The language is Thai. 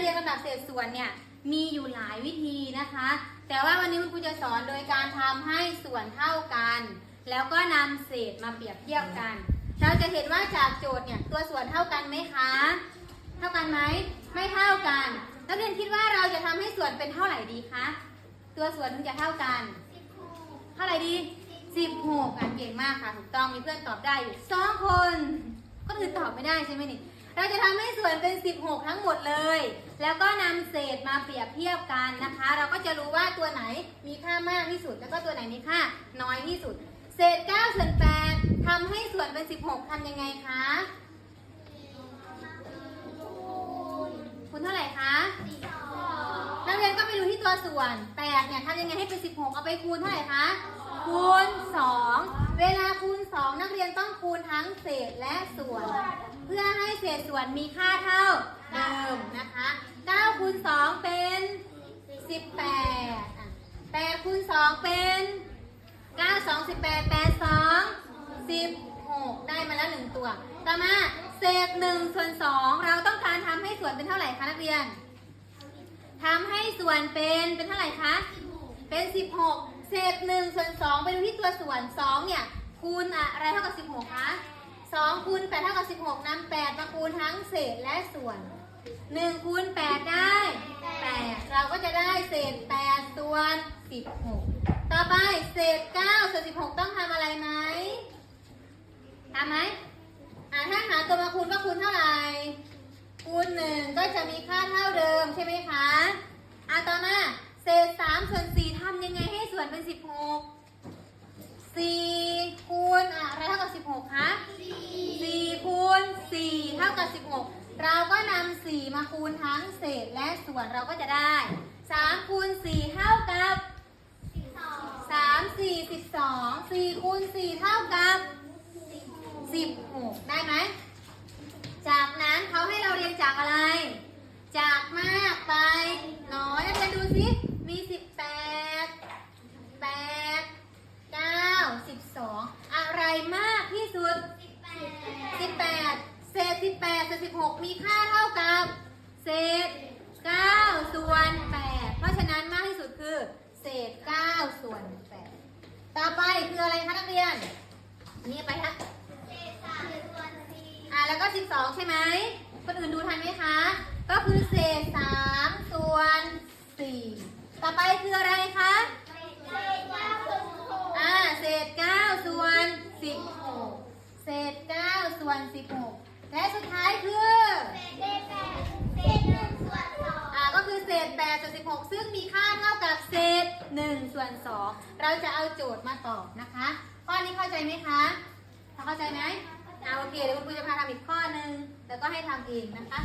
เรียงลำดับเศษส่วนเนี่ยมีอยู่หลายวิธีนะคะ แต่ว่าวันนี้คุณครูจะสอนโดยการทำให้ส่วนเท่ากัน แล้วก็นำเศษมาเปรียบเทียบกัน เราจะเห็นว่าจากโจทย์เนี่ยตัวส่วนเท่ากันไหมคะ เท่ากันไหมไม่เท่ากันนักเรียนคิดว่าเราจะทำให้ส่วนเป็นเท่าไหร่ดีคะตัวส่วนถึงจะเท่ากันเท่าไหร่ดีสิบหกอะเก่งมากค่ะถูกต้องมีเพื่อนตอบได้อยู่สองคน ก็คือตอบไม่ได้ใช่ไหมนี่ เราจะทำให้ส่วนเป็น 16 ทั้งหมดเลย แล้วก็นำเศษมาเปรียบเทียบกันนะคะ เราก็จะรู้ว่าตัวไหนมีค่ามากที่สุด แล้วก็ตัวไหนมีค่าน้อยที่สุด เศษ9ส่วน8ทำให้ส่วนเป็น 16ทำยังไงคะคูณเท่าไหร่คะนักเรียนก็ไปดูที่ตัวส่วน8เนี่ยทำยังไงให้เป็น 16 เอาไปคูณเท่าไหร่คะคูณ 2 เวลาคูณ 2 นักเรียนต้องคูณทั้งเศษและส่วนเพื่อให้เศษส่วนมีค่าเท่าเดิมนะคะ9คูณ2เป็น 18 8คูณ2เป็น 9 2 18 8 2 16 ได้มาแล้ว 1 ตัว ต่อมาเศษ1ส่วน 2 เราต้องการทำให้ส่วนเป็นเท่าไหร่คะนักเรียนทำให้ส่วนเป็นเป็นเท่าไหร่คะ เป็น 16 เศษ1ส่วน2ไปดูที่ตัวส่วน 2 เนี่ยคูณอะไรเท่ากับ 16 คะ 2คูณ8เท่ากับ 16นำ8มาคูณทั้งเศษและส่วน 1คูณ8ได้ 8 เราก็จะได้เศษ 8 ส่วน 16 ต่อไปเศษ9ส่วน16 ต้องทำอะไรไหมทำไหมอ่าถ้าหาตัวมาคูณก็คูณเท่าไหร่ คูณ 1 ก็จะมีค่าเท่าเดิมใช่ไหมคะอ่าต่อมาเศษ3ส่วน4ทำยังไงให้ส่วนเป็น 16 4 4 มาคูณทั้งเศษและส่วนเราก็จะได้3คูณ4เท่ากับ3 4 12 4คูณ4เท่ากับ 16 ได้ไหม จากนั้นเขาให้เราเรียงจากอะไร จากมากไปน้อยแล้วจะดูซิมี 18เศษ16มีค่าเท่ากับ เศษ 9 ส่วน 8 เพราะฉะนั้นมากที่สุดคือ เศษ 9 ส่วน 8 ต่อไปคืออะไรคะนักเรียนนี่ไปคะอะแล้วก็ 12 ใช่ไหม คนอื่นดูทันไหมคะ ก็คือเศษ 3 ส่วน 4 ต่อไปคืออะไรคะอ่าเศษ 9 ส่วน 16 เศษ 9 ส่วน 16 และสุดท้ายคือ อ่า ก็คือเศษ 8 ส่ วน16 ซึ่งมีค่าเท่ากับเศษ1ส่วน2เราจะเอาโจทย์มาตอบนะคะข้อนี้เข้าใจไหมคะเข้าใจไหมเอาโอเคเดี๋ยวคุณครูจะพาทำอีกข้อหนึ่งแล้วก็ให้ทำเองนะคะ